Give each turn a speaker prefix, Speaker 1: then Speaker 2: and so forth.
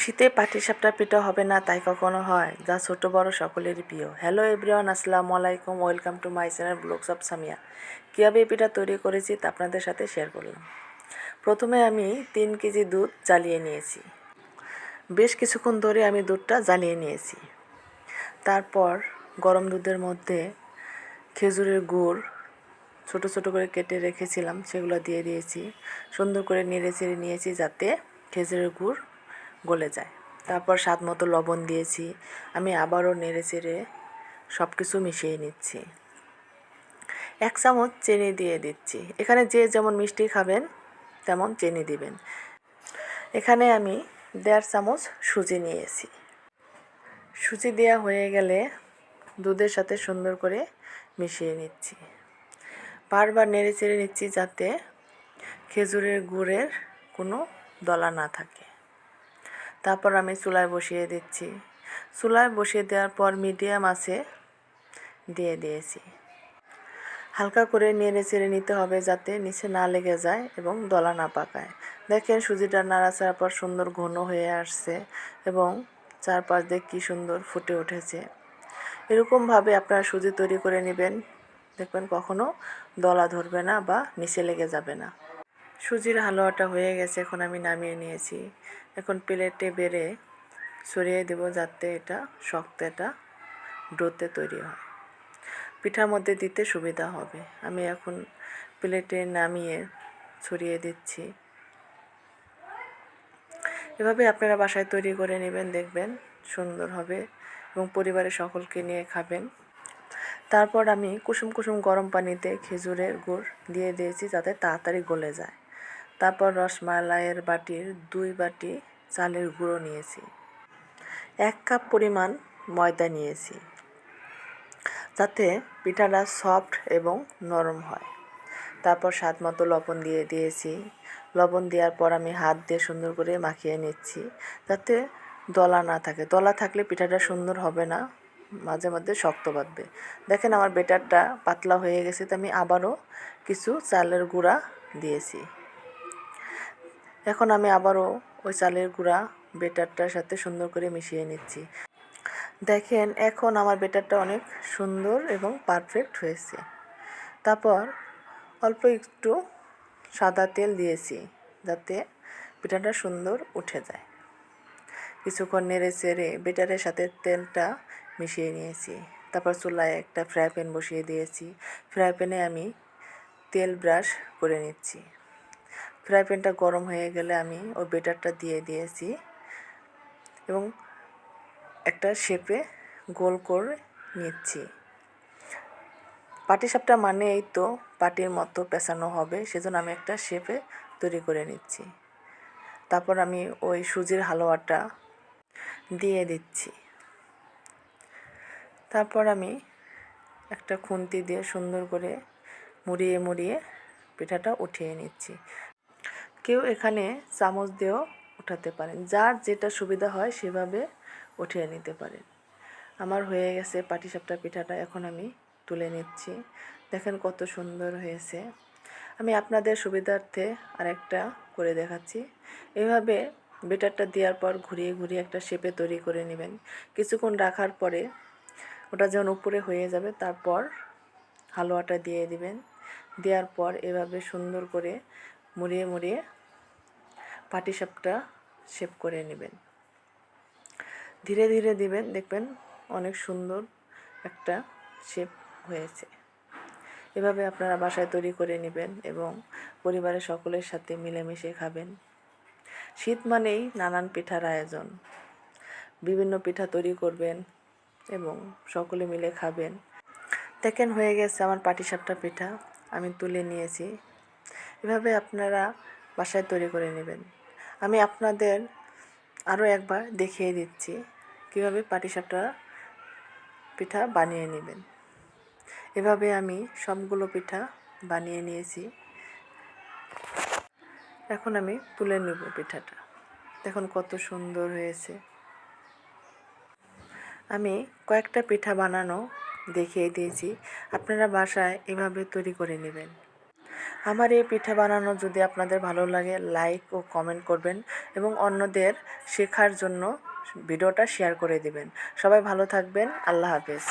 Speaker 1: শীতে পাটিসাপটা পিঠা হবে না, তাই কখনো হয়? যা ছোট বড় সকলেরই প্রিয়। হ্যালো এভরিওয়ান আসসালামু আলাইকুম welcome to my channel blogs of Samiya কীভাবে এই পিঠা তৈরি করেছি তা আপনাদের সাথে শেয়ার করলাম। প্রথমে আমি তিন কেজি দুধ জ্বালিয়ে নিয়েছি। বেশ কিছুক্ষণ ধরে আমি দুধটা জ্বালিয়ে নিয়েছি। তারপর গরম দুধের মধ্যে খেজুরের গুড় ছোট ছোট করে কেটে রেখেছিলাম, সেগুলো দিয়ে দিয়েছি। সুন্দর করে নেড়ে চেড়ে নিয়েছি যাতে খেজুরের গুড় গলে যায়। তারপর স্বাদ মতো লবণ দিয়েছি। আমি আবারও নেড়ে চেড়ে সব কিছু মিশিয়ে নিচ্ছি। এক চামচ চিনি দিয়ে দিচ্ছি। এখানে যে যেমন মিষ্টি খাবেন, তেমন চিনি দিবেন। এখানে আমি দেড় চামচ সুজি নিয়েছি। সুজি দেওয়া হয়ে গেলে দুধের সাথে সুন্দর করে মিশিয়ে নিচ্ছি। বারবার নেড়ে চেড়ে নিচ্ছি যাতে খেজুরের গুড়ের কোনো দলা না থাকে। তারপর আমি চুলায় বসিয়ে দিচ্ছি। চুলায় বসিয়ে দেওয়ার পর মিডিয়াম আছে, দিয়ে দিয়েছি। হালকা করে নেড়ে চেড়ে নিতে হবে যাতে নিচে না লেগে যায় এবং দলা না পাকায়। দেখেন সুজিটা নাড়াচাড়ার পর সুন্দর ঘন হয়ে আসছে এবং চারপাশ দিয়ে কী সুন্দর ফুটে উঠেছে। এরকমভাবে আপনারা সুজি তৈরি করে নেবেন। দেখবেন কখনো দলা ধরবে না বা নিচে লেগে যাবে না। সুজির হালুয়াটা হয়ে গেছে, এখন আমি নামিয়ে নিয়েছি। এখন প্লেটে বেড়ে ছড়িয়ে দেব যাতে এটা শক্ত এটা ডোতে তৈরি হয়। পিঠার মধ্যে দিতে সুবিধা হবে। আমি এখন প্লেটে নামিয়ে ছড়িয়ে দিচ্ছি। এভাবে আপনারা বাসায় তৈরি করে নেবেন, দেখবেন সুন্দর হবে এবং পরিবারের সকলকে নিয়ে খাবেন। তারপর আমি কুসুম কুসুম গরম পানিতে খেজুরের গুড় দিয়ে দিয়েছি যাতে তাড়াতাড়ি গলে যায়। তারপর রসমালাইয়ের বাটির দুই বাটি চালের গুঁড়ো নিয়েছি। এক কাপ পরিমাণ ময়দা নিয়েছি, যাতে পিঠাটা সফট এবং নরম হয়। তারপর স্বাদ মতো লবণ দিয়ে দিয়েছি। লবণ দেওয়ার পর আমি হাত দিয়ে সুন্দর করে মাখিয়ে নিচ্ছি, যাতে দলা না থাকে। দলা থাকলে পিঠাটা সুন্দর হবে না, মাঝে মধ্যে শক্ত বাঁধবে। দেখেন আমার বেটারটা পাতলা হয়ে গেছে, তো আমি আবারও কিছু চালের গুঁড়া দিয়েছি। এখন আমি আবারও ওই চালের গুঁড়া বেটারটার সাথে সুন্দর করে মিশিয়ে নিচ্ছি। দেখেন, এখন আমার বেটারটা অনেক সুন্দর এবং পারফেক্ট হয়েছে। তারপর অল্প একটু সাদা তেল দিয়েছি যাতে পিঠাটা সুন্দর উঠে যায়। কিছুক্ষণ নেড়ে চেড়ে বেটারের সাথে তেলটা মিশিয়ে নিয়েছি। তারপর চুলায় একটা ফ্রাই প্যান বসিয়ে দিয়েছি। ফ্রাই প্যানে আমি তেল ব্রাশ করে নিচ্ছি। ফ্রাই প্যানটা গরম হয়ে গেলে আমি ওই বেটারটা দিয়ে দিয়েছি এবং একটা শেপে গোল করে নিচ্ছি। পাটিসাপটা মানে এই তো পাটির মতো পেঁচানো হবে, সেজন্য আমি একটা শেপে তৈরি করে নিচ্ছি। তারপর আমি ওই সুজির হালুয়াটা দিয়ে দিচ্ছি। তারপর আমি একটা খুন্তি দিয়ে সুন্দর করে মুড়িয়ে মুড়িয়ে পিঠাটা উঠিয়ে নিচ্ছি। কেউ এখানে চামচ দিয়েও উঠাতে পারেন। যার যেটা সুবিধা হয় সেভাবে উঠিয়ে নিতে পারেন। আমার হয়ে গেছে পাটিসাপটা পিঠাটা, এখন আমি তুলে নিচ্ছি। দেখেন কত সুন্দর হয়েছে। আমি আপনাদের সুবিধার্থে আরেকটা করে দেখাচ্ছি। এভাবে বেটারটা দেওয়ার পর ঘুরিয়ে ঘুরিয়ে একটা শেপে তৈরি করে নেবেন। কিছুক্ষণ রাখার পরে ওটা যখন উপরে হয়ে যাবে, তারপর হালুয়াটা দিয়ে দিবেন। দেওয়ার পর এভাবে সুন্দর করে মুড়িয়ে মুড়িয়ে পাটিসাপটা শেপ করে নেবেন। ধীরে ধীরে দিবেন, দেখবেন অনেক সুন্দর একটা শেপ হয়েছে। এভাবে আপনারা বাসায় তৈরি করে নেবেন এবং পরিবারের সকলের সাথে মিলেমিশে খাবেন। শীত মানেই নানান পিঠার আয়োজন। বিভিন্ন পিঠা তৈরি করবেন এবং সকলে মিলে খাবেন। দেখেন হয়ে গেছে আমার পাটিসাপটা পিঠা। আমি তুলে নিয়েছি। এভাবে আপনারা বাসায় তৈরি করে নেবেন। আমি আপনাদের আরও একবার দেখিয়ে দিচ্ছি কীভাবে পাটিসাপটা পিঠা বানিয়ে নেবেন। এভাবে আমি সবগুলো পিঠা বানিয়ে নিয়েছি। এখন আমি তুলে নেব পিঠাটা। দেখুন কত সুন্দর হয়েছে। আমি কয়েকটা পিঠা বানানো দেখিয়ে দিয়েছি। আপনারা বাসায় এভাবে তৈরি করে নেবেন। আমার এই পিঠে বানানো যদি আপনাদের ভালো লাগে লাইক ও কমেন্ট করবেন এবং অন্যদের শেখার জন্য ভিডিওটা শেয়ার করে দেবেন। সবাই ভালো থাকবেন, আল্লাহ হাফেজ।